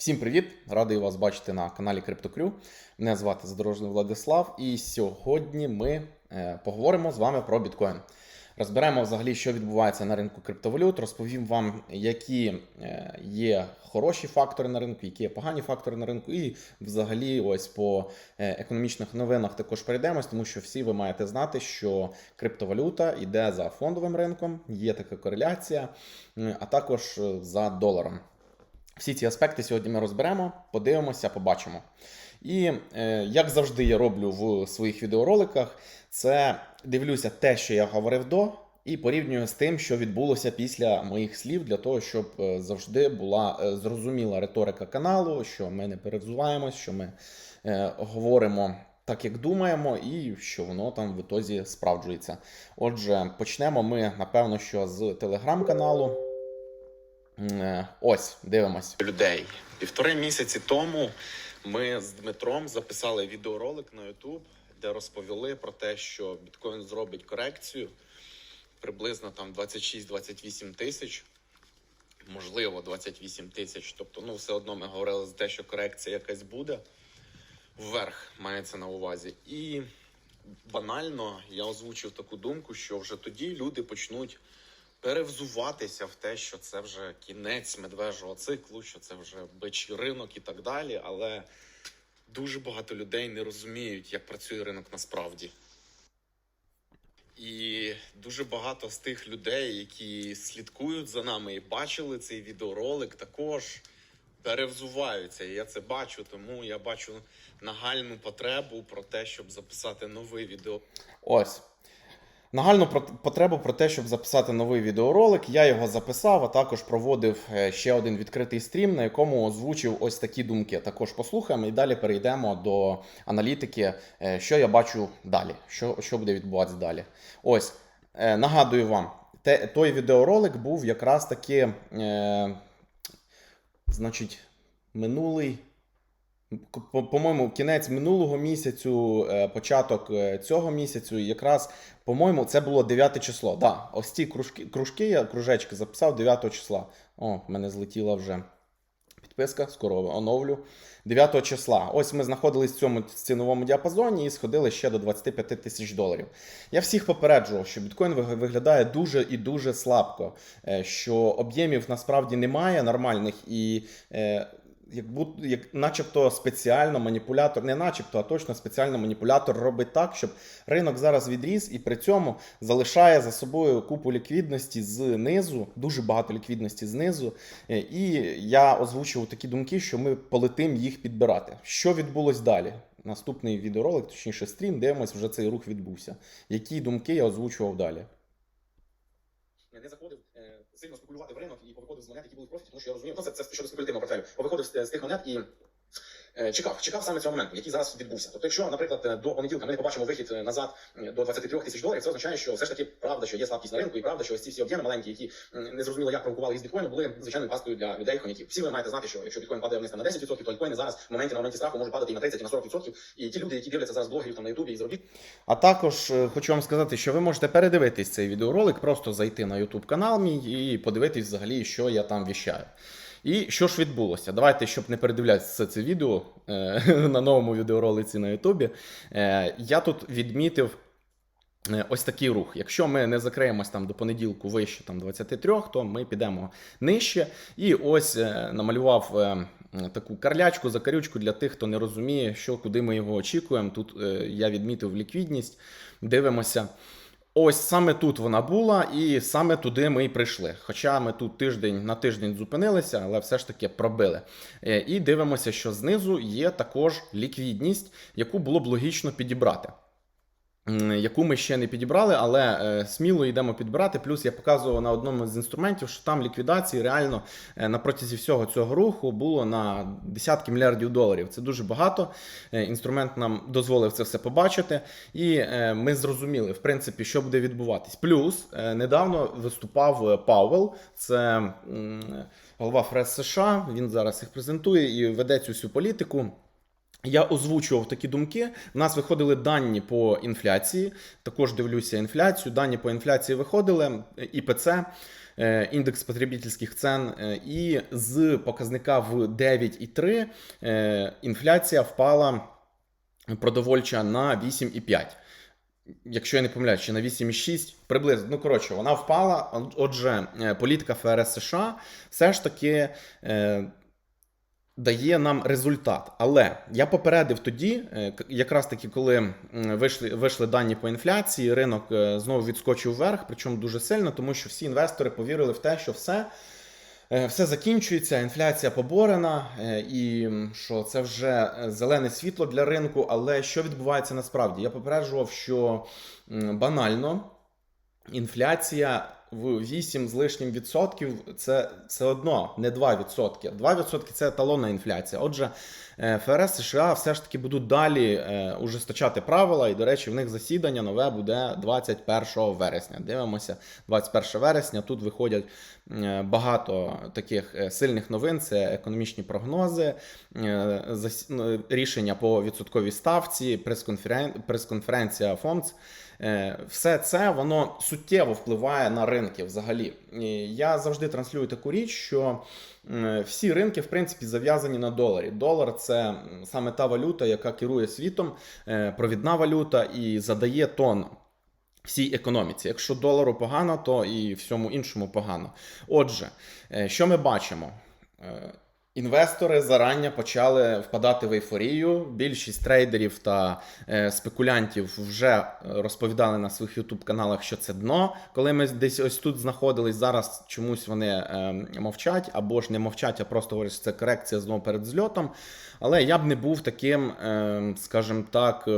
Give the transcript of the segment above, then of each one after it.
Всім привіт! Радий вас бачити на каналі CryptoCrew. Мене звати Задорожний Владислав, і сьогодні ми е, поговоримо з вами про біткоін. Розберемо взагалі, що відбувається на ринку криптовалют. Розповім вам, які е, є хороші фактори на ринку, які є погані фактори на ринку, і взагалі, ось по е, економічних новинах також перейдемось, тому що всі ви маєте знати, що криптовалюта йде за фондовим ринком, є така кореляція, а також за доларом. Всі ці аспекти сьогодні ми розберемо, подивимося, побачимо. І е, як завжди я роблю в своїх відеороликах, це дивлюся те, що я говорив до, і порівнюю з тим, що відбулося після моїх слів, для того, щоб е, завжди була е, зрозуміла риторика каналу, що ми не перевзуваємось, що ми е, говоримо. Так як думаємо, і що воно там в ітозі справджується. Отже, почнемо ми, напевно, що з телеграм-каналу. Е, Ось, дивимось. людей. Півтори місяці тому ми з Дмитром записали відеоролик на YouTube, де розповіли про те, що біткоін зробить корекцію приблизно там 26-28 тисяч, можливо, 28 тисяч. Тобто, ну, все одно ми говорили за те, що корекція якась буде. Вверх мається на увазі. І банально я озвучив таку думку, що вже тоді люди почнуть перевзуватися в те, що це вже кінець медвежого циклу, що це вже бичий ринок і так далі. Але дуже багато людей не розуміють, як працює ринок насправді. І дуже багато з тих людей, які слідкують за нами і бачили цей відеоролик, також перевзуваються. І я це бачу, тому я бачу нагальну потребу про те, щоб записати новий відео. Ось. Нагальну потребу про те, щоб записати новий відеоролик. Я його записав, а також проводив е, ще один відкритий стрім, на якому озвучив ось такі думки. Також послухаємо і далі перейдемо до аналітики, е, що я бачу далі, що, що буде відбуватися далі. Ось, е, нагадую вам, те, той відеоролик був якраз таки, е, значить, минулий. По- По-моєму, кінець минулого місяцю, е, початок е, цього місяцю, якраз, по-моєму, це було 9 число. Да, ось ці кружки, кружки, я кружечки записав 9 числа. О, в мене злетіла вже підписка, скоро оновлю. 9 числа. Ось ми знаходились в цьому ціновому діапазоні і сходили ще до 25 тисяч доларів. Я всіх попереджував, що біткоін виглядає дуже і дуже слабко, е, що об'ємів насправді немає нормальних і. Як, як начебто спеціально маніпулятор, не начебто, а точно спеціально маніпулятор робить так, щоб ринок зараз відріс і при цьому залишає за собою купу ліквідності знизу, дуже багато ліквідності знизу. Е, І я озвучив такі думки, що ми полетим їх підбирати. Що відбулось далі? Наступний відеоролик, точніше стрім, дивимось, вже цей рух відбувся. Які думки я озвучував далі? не заходив сильно спекулювати в ринок і повиходив з монет, які були в профіті, тому що я розумію, ну це, це щодо спекулятивного портфелю. Повиходив з, з тих монет і чекав, чекав саме цього моменту, який зараз відбувся. Тобто, якщо, наприклад, е, до понеділка ми не побачимо вихід е, назад е, до 23 тисяч доларів, це означає, що все ж таки правда, що є слабкість на ринку, і правда, що ось ці всі об'єми маленькі, які не зрозуміло, як провокували із біткоїну, були звичайною пасткою для людей хомяків. Всі ви маєте знати, що якщо біткоін падає вниз на 10%, то альткоїни зараз в моменті на моменті страху може падати і на 30, і на 40%. І ті люди, які дивляться зараз блогерів там на Ютубі і заробіть. А також е, хочу вам сказати, що ви можете передивитись цей відеоролик, просто зайти на YouTube канал мій і подивитись взагалі, що я там віщаю. І що ж відбулося? Давайте, щоб не передивлятися це відео е, на новому відеоролиці на Ютубі. Е, я тут відмітив. е, Ось такий рух. Якщо ми не закриємось там до понеділку вище там 23, то ми підемо нижче. І ось намалював таку карлячку, закарючку для тих, хто не розуміє, що куди ми його очікуємо. Тут я відмітив ліквідність. Дивимося. Ось саме тут вона була, і саме туди ми й прийшли. Хоча ми тут тиждень на тиждень зупинилися, але все ж таки пробили. Е, І дивимося, що знизу є також ліквідність, яку було б логічно підібрати. Яку ми ще не підібрали, але е, сміло йдемо підбирати. Плюс я показував на одному з інструментів, що там ліквідації реально е, на протязі всього цього руху було на десятки мільярдів доларів. Це дуже багато. Е, інструмент нам дозволив це все побачити, і ми зрозуміли, в принципі, що буде відбуватись. Плюс недавно виступав Пауел, це голова ФРС США. Він зараз їх презентує і веде цю всю політику. Я озвучував такі думки. У нас виходили дані по інфляції. Також дивлюся інфляцію. Дані по інфляції виходили. ІПЦ. е, індекс потребительських цен, е, і з показника в 9,3 е, інфляція впала продовольча на 8,5. Якщо я не помиляюсь, чи на 8,6, приблизно. Ну, коротше, вона впала. Отже, політика ФРС США все ж таки дає нам результат. Але я попередив тоді, е, якраз таки, коли вийшли, вийшли дані по інфляції, ринок е, знову відскочив вверх, причому дуже сильно, тому що всі інвестори повірили в те, що все. е, Все закінчується, інфляція поборена, і що це вже зелене світло для ринку. Але що відбувається насправді? Я попереджував, що банально інфляція в 8 з лишнім відсотків це все одно не 2 відсотки. 2 відсотки це еталонна інфляція. Отже, е, ФРС США все ж таки будуть далі е, ужесточати правила, і, до речі, в них засідання нове буде 21 вересня. Дивимося, 21 вересня. Тут виходять е, багато таких сильних новин: це економічні прогнози, рішення по відсотковій ставці, прес-конферен- прес-конференція ФОМЦ. Е, Все це воно суттєво впливає на ринки взагалі. Я завжди транслюю таку річ, що всі ринки, в принципі, зав'язані на доларі. Долар це саме та валюта, яка керує світом, е, провідна валюта і задає тон. Всій економіці. Якщо долару погано, то і всьому іншому погано. Отже, е, що ми бачимо? Інвестори зарання почали впадати в ейфорію. Більшість трейдерів та е, спекулянтів вже е, розповідали на своїх youtube каналах, що це дно. Коли ми десь ось тут знаходились, зараз чомусь вони е, мовчать або ж не мовчать, а просто говорять, що це корекція знову перед зльотом. Але я б не був таким, е, скажімо так.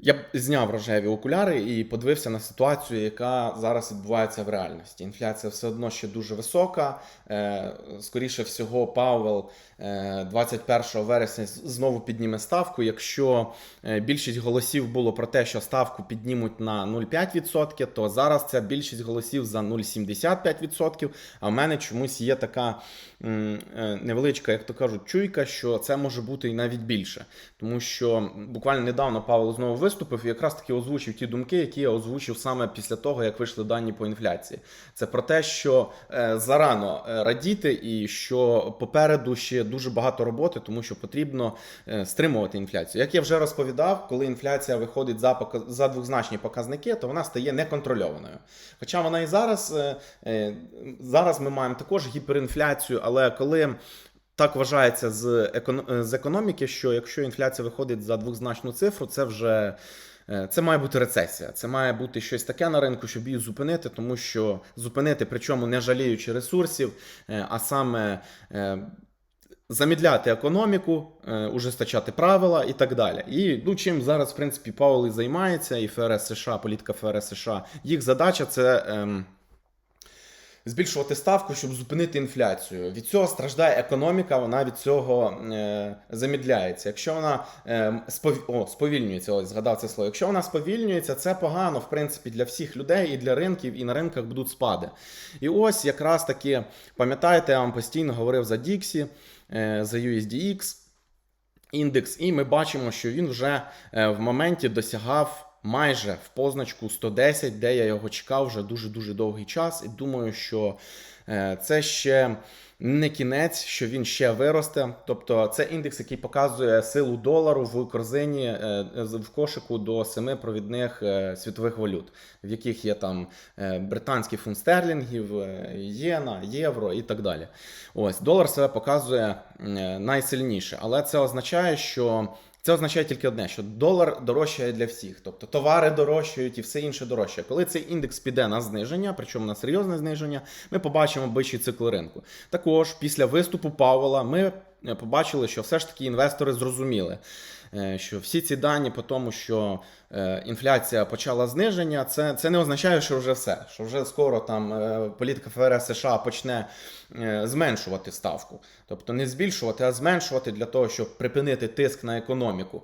Е, я б зняв рожеві окуляри і подивився на ситуацію, яка зараз відбувається в реальності. Інфляція все одно ще дуже висока. Е, Скоріше всього, Пауел е, 21 вересня знову підніме ставку. Якщо е, більшість голосів було про те, що ставку піднімуть на 0,5%, то зараз ця більшість голосів за 0,75%. А в мене чомусь є така е, невеличка, як то кажуть, чуйка, що це може бути і навіть більше. Тому що буквально недавно Павло знову виступив і якраз таки озвучив ті думки, які я озвучив саме після того, як вийшли дані по інфляції. Це про те, що е, зарано е, радіти, і що попереду ще дуже багато роботи, тому що потрібно е, стримувати інфляцію. Як я вже розповідав, коли інфляція виходить за за двозначні показники, то вона стає неконтрольованою. Хоча вона і зараз, зараз ми маємо також гіперінфляцію, але коли так вважається з, е, з економіки, що якщо інфляція виходить за двозначну цифру, це вже е, це має бути рецесія. Це має бути щось таке на ринку, щоб її зупинити, тому що зупинити, причому не жаліючи ресурсів, е, а саме замідляти економіку, ужесточати правила і так далі. І ну, чим зараз, в принципі, Паул і займається, і ФРС США, політика ФРС США, їх задача це. ем, збільшувати ставку, щоб зупинити інфляцію. Від цього страждає економіка, вона від цього е, замідляється. Якщо вона е, спов... О, сповільнюється, ось згадав це слово. Якщо вона сповільнюється, це погано, в принципі, для всіх людей і для ринків, і на ринках будуть спади. І ось якраз таки, пам'ятаєте, я вам постійно говорив за Dixie, е, за USDX індекс, і ми бачимо, що він вже е, в моменті досягав майже в позначку 110, де я його чекав вже дуже-дуже довгий час. І думаю, що е, це ще не кінець, що він ще виросте. Тобто це індекс, який показує силу долару в корзині е, в кошику до семи провідних е, світових валют, в яких є там британський фунт стерлінгів, єна, євро і так далі. Ось долар себе показує найсильніше, але це означає, що це означає тільки одне, що долар дорожчає для всіх, тобто товари дорожчають і все інше дорожчає. Коли цей індекс піде на зниження, причому на серйозне зниження, ми побачимо вищий цикл ринку. Також після виступу Павла ми е, побачили, що все ж таки інвестори зрозуміли. Е, Що всі ці дані по тому, що е, інфляція почала зниження, це, це не означає, що вже все. Що вже скоро там е, політика ФРС США почне зменшувати ставку, тобто не збільшувати, а зменшувати для того, щоб припинити тиск на економіку.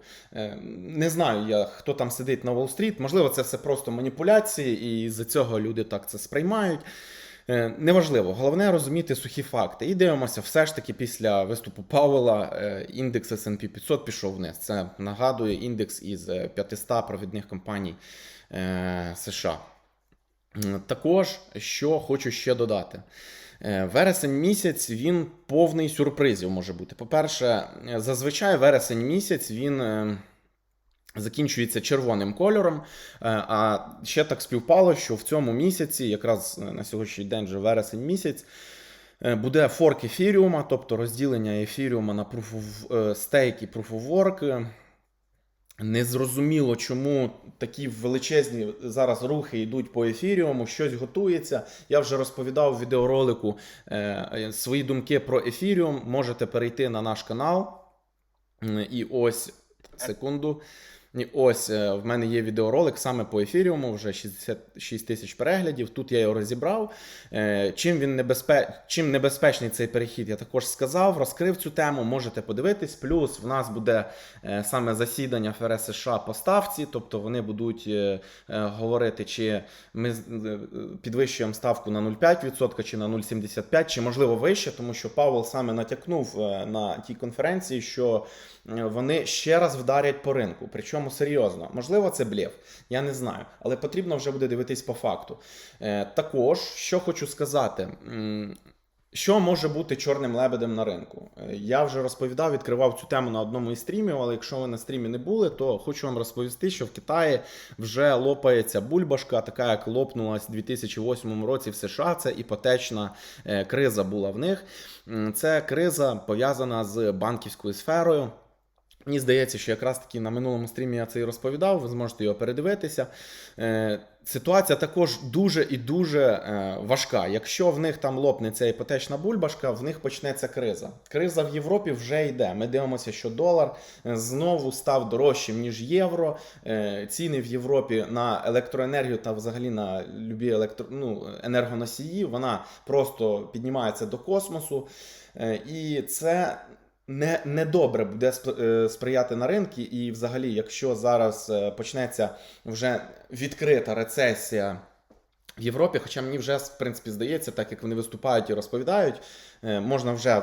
Не знаю я, хто там сидить на Уолл-стріт. Можливо, це все просто маніпуляції, і з цього люди так це сприймають. Е, Неважливо, головне розуміти сухі факти. І дивимося, все ж таки після виступу Пауела е, індекс S&P 500 пішов вниз. Це нагадує індекс із е, 500 провідних компаній е, США. Також, що хочу ще додати. Е, Вересень місяць він повний сюрпризів може бути. По-перше, е, зазвичай вересень місяць він е, закінчується червоним кольором. Е, А ще так співпало, що в цьому місяці, якраз е, на сьогоднішній день вже вересень місяць, е, буде форк ефіріума, тобто розділення ефіріума на proof of stake і proof of work. Незрозуміло, чому такі величезні зараз рухи йдуть по ефіріуму, щось готується. Я вже розповідав у відеоролику свої думки про ефіріум. Можете перейти на наш канал. І ось секунду. І ось е, в мене є відеоролик саме по ефіріуму, вже 66 тисяч переглядів. Тут я його розібрав. Е, Чим він небезпе... Чим небезпечний цей перехід, я також сказав, розкрив цю тему. Можете подивитись. Плюс в нас буде е, саме засідання ФРС США по ставці, тобто вони будуть говорити, чи ми підвищуємо ставку на 0,5% чи на 0,75%, чи можливо вище, тому що Павел саме натякнув на тій конференції, що вони ще раз вдарять по ринку. Причому серйозно. Можливо, це блєв, я не знаю, але потрібно вже буде дивитись по факту. Е, Також, що хочу сказати. що може бути чорним лебедем на ринку? Е, Я вже розповідав, відкривав цю тему на одному із стрімів, але якщо ви на стрімі не були, то хочу вам розповісти, що в Китаї вже лопається бульбашка, така як лопнулась у 2008 році в США. Це іпотечна е, криза була в них. Це криза пов'язана з банківською сферою. Мені здається, що якраз таки на минулому стрімі я це і розповідав, ви зможете його передивитися. Е, ситуація також дуже і дуже е, важка. Якщо в них там лопне ця іпотечна бульбашка, в них почнеться криза. Криза в Європі вже йде. Ми дивимося, що долар е, знову став дорожчим, ніж євро. Ціни в Європі на електроенергію та взагалі на любі електро... ну, енергоносії, вона просто піднімається до космосу. І це не, добре буде е, сприяти на ринки. І взагалі, якщо зараз е, почнеться вже відкрита рецесія в Європі, хоча мені вже в принципі здається, так як вони виступають і розповідають, е, можна вже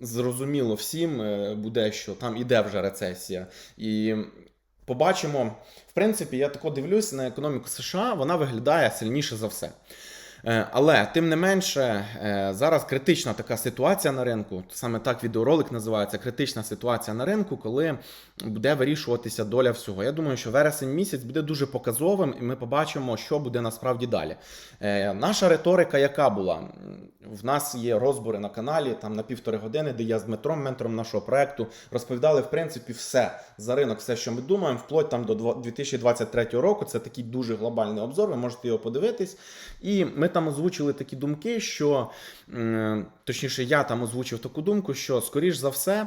зрозуміло всім буде, що там іде вже рецесія. І побачимо, в принципі, я тако дивлюсь на економіку США, вона виглядає сильніше за все. Е, Але тим не менше, е, зараз критична така ситуація на ринку. Саме так відеоролик називається критична ситуація на ринку, коли буде вирішуватися доля всього. Я думаю, що вересень місяць буде дуже показовим, і ми побачимо, що буде насправді далі. Е, Наша риторика, яка була? В нас є розбори на каналі там на півтори години, де я з Дмитром, ментором нашого проекту, розповідали в принципі все за ринок, все, що ми думаємо, вплоть там до 2023 року. Це такий дуже глобальний обзор. Ви можете його подивитись. І ми там озвучили такі думки, що точніше, я там озвучив таку думку, що скоріш за все.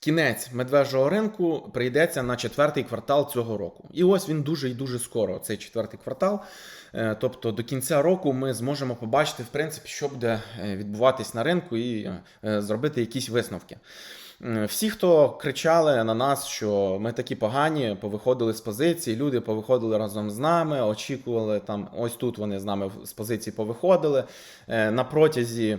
Кінець медвежого ринку прийдеться на четвертий квартал цього року. І ось він дуже і дуже скоро, цей четвертий квартал. Е, Тобто до кінця року ми зможемо побачити, в принципі, що буде е, відбуватись на ринку і е, зробити якісь висновки. Всі, хто кричали на нас, що ми такі погані, повиходили з позиції, люди повиходили разом з нами, очікували там, ось тут вони з нами з позиції повиходили. Е, На протязі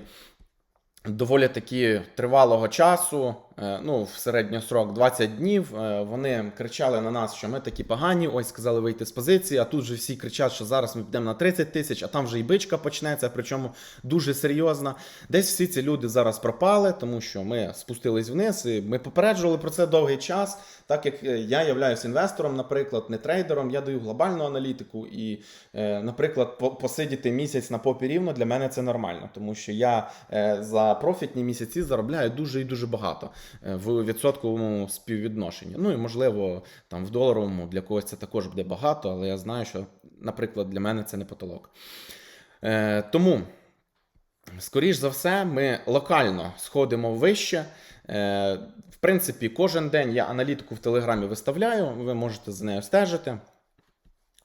доволі таки тривалого часу, ну, в середньосрок 20 днів, е, вони кричали на нас, що ми такі погані, ось сказали вийти з позиції, а тут же всі кричать, що зараз ми підемо на 30 тисяч, а там вже і бичка почнеться, причому дуже серйозна. Десь всі ці люди зараз пропали, тому що ми спустились вниз, і ми попереджували про це довгий час. Так як е, я являюсь інвестором, наприклад, не трейдером, я даю глобальну аналітику, і, е, наприклад, посидіти місяць на попі рівно для мене це нормально, тому що я е, за профітні місяці заробляю дуже і дуже багато е, в відсотковому співвідношенні. Ну і можливо, там в доларовому для когось це також буде багато, але я знаю, що, наприклад, для мене це не потолок. Е, Тому. Скоріш за все, ми локально сходимо вище. Е, В принципі, кожен день я аналітику в Телеграмі виставляю, ви можете за нею стежити.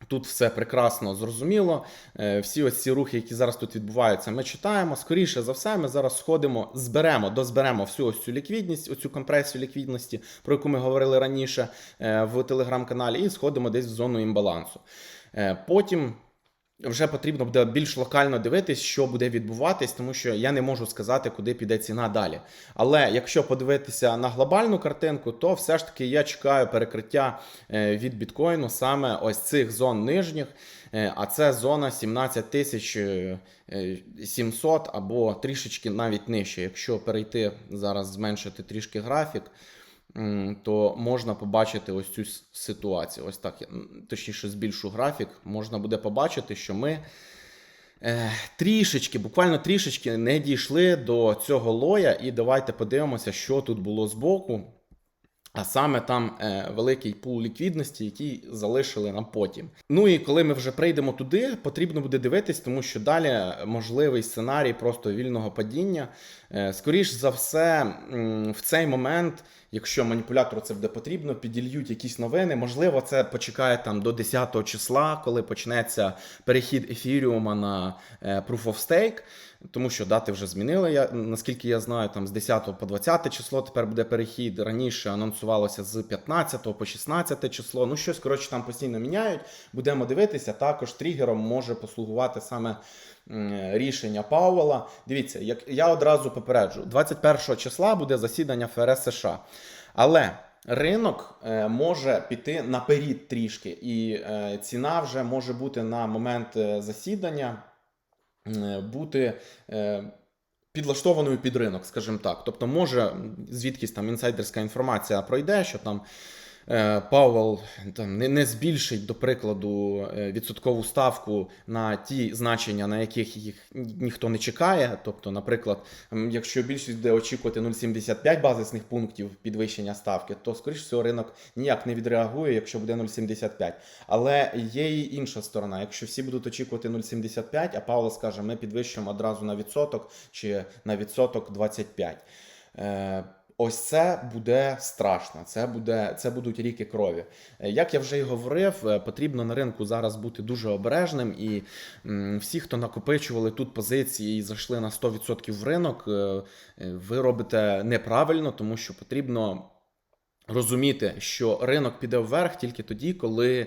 Тут все прекрасно зрозуміло. Е, Всі ось ці рухи, які зараз тут відбуваються, ми читаємо. Скоріше за все, ми зараз сходимо, зберемо, дозберемо всю ось цю ліквідність, оцю компресію ліквідності, про яку ми говорили раніше е, в телеграм-каналі, і сходимо десь в зону імбалансу. Е, Потім вже потрібно буде більш локально дивитись, що буде відбуватись, тому що я не можу сказати, куди піде ціна далі. Але якщо подивитися на глобальну картинку, то все ж таки я чекаю перекриття е, від біткоїну саме ось цих зон нижніх. Е, А це зона 17 тисяч е, е, 700 або трішечки навіть нижче. Якщо перейти зараз, зменшити трішки графік, то можна побачити ось цю ситуацію. Ось так, точніше, збільшу графік, можна буде побачити, що ми е, трішечки, буквально трішечки не дійшли до цього лоя. І давайте подивимося, що тут було збоку. А саме там е, великий пул ліквідності, який залишили нам потім. Ну і коли ми вже прийдемо туди, потрібно буде дивитись, тому що далі можливий сценарій просто вільного падіння. Е, скоріш за все, в цей момент, якщо маніпулятору це буде потрібно, підільють якісь новини. Можливо, це почекає там до 10 числа, коли почнеться перехід ефіріума на е, Proof of Stake. Тому що дати вже змінили. Я наскільки я знаю, там з 10 по 20 число тепер буде перехід. Раніше анонсувалося з 15 по 16 число. Ну щось коротше там постійно міняють. Будемо дивитися. Також тригером може послугувати саме рішення Пауела. Дивіться, як я одразу попереджу, 21 числа буде засідання ФРС США. Але ринок е, може піти наперед трішки, і е, ціна вже може бути на момент е, засідання е, бути е, підлаштованою під ринок, скажімо так. Тобто, може звідкись там інсайдерська інформація пройде, що там. Е, Пауел там не, не збільшить, до прикладу, е, відсоткову ставку на ті значення, на яких їх ніхто не чекає.Тобто, наприклад, якщо більшість буде очікувати 0,75 базисних пунктів підвищення ставки, то скоріш всього ринок ніяк не відреагує, якщо буде 0,75. Але є і інша сторона. Якщо всі будуть очікувати 0,75, а Павло скаже, ми підвищуємо одразу на відсоток чи на відсоток 25. Ось це буде страшно. Це буде це будуть ріки крові. Е, Як я вже й говорив, е, потрібно на ринку зараз бути дуже обережним. І всі, хто накопичували тут позиції і зайшли на 100% в ринок, е, ви робите неправильно, тому що потрібно розуміти, що ринок піде вверх тільки тоді, коли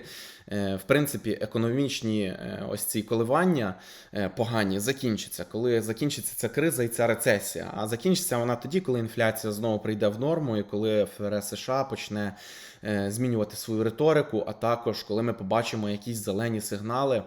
е, в принципі економічні е, ось ці коливання е, погані закінчаться, коли закінчиться ця криза і ця рецесія. А закінчиться вона тоді, коли інфляція знову прийде в норму, і коли ФРС США почне змінювати свою риторику, а також коли ми побачимо якісь зелені сигнали,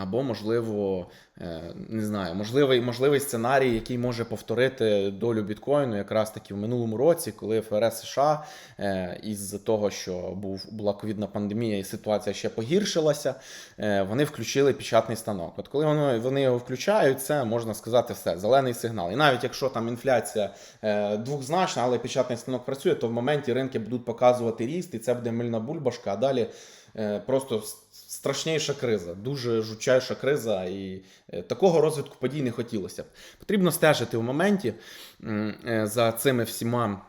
або можливо, е, не знаю, можливий, можливий сценарій, який може повторити долю біткоїну, якраз таки в минулому році, коли ФРС США е, із того, що був була ковідна пандемія, і ситуація ще погіршилася, е, вони включили печатний станок. От коли вони, вони його включають, це можна сказати все, зелений сигнал. І навіть якщо там інфляція е, двохзначна, але печатний станок працює, то в моменті ринки будуть показувати ріст, і це буде мильна бульбашка, а далі. е, Просто страшніша криза, дуже жучайша криза, і е, такого розвитку подій не хотілося б. Потрібно стежити в моменті е, за цими всіма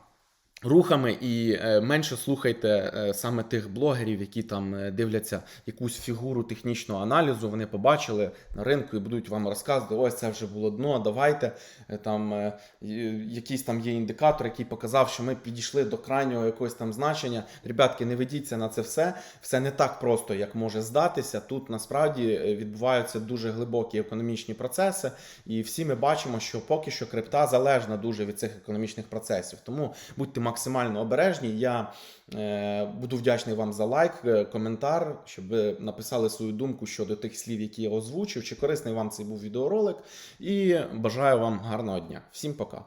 рухами і е, менше слухайте е, саме тих блогерів, які там е, дивляться якусь фігуру технічного аналізу. Вони побачили на ринку і будуть вам розказувати: ось це вже було дно. Давайте там якийсь там є індикатор, який показав, що ми підійшли до крайнього якогось там значення. Ребятки, не ведіться на це все. Все не так просто, як може здатися. Тут насправді відбуваються дуже глибокі економічні процеси, і всі ми бачимо, що поки що крипта залежна дуже від цих економічних процесів. Тому будьте максимально обережні. Я е, буду вдячний вам за лайк, е, коментар, щоб ви написали свою думку щодо тих слів, які я озвучив. Чи корисний вам цей був відеоролик. І бажаю вам гарного дня. Всім пока.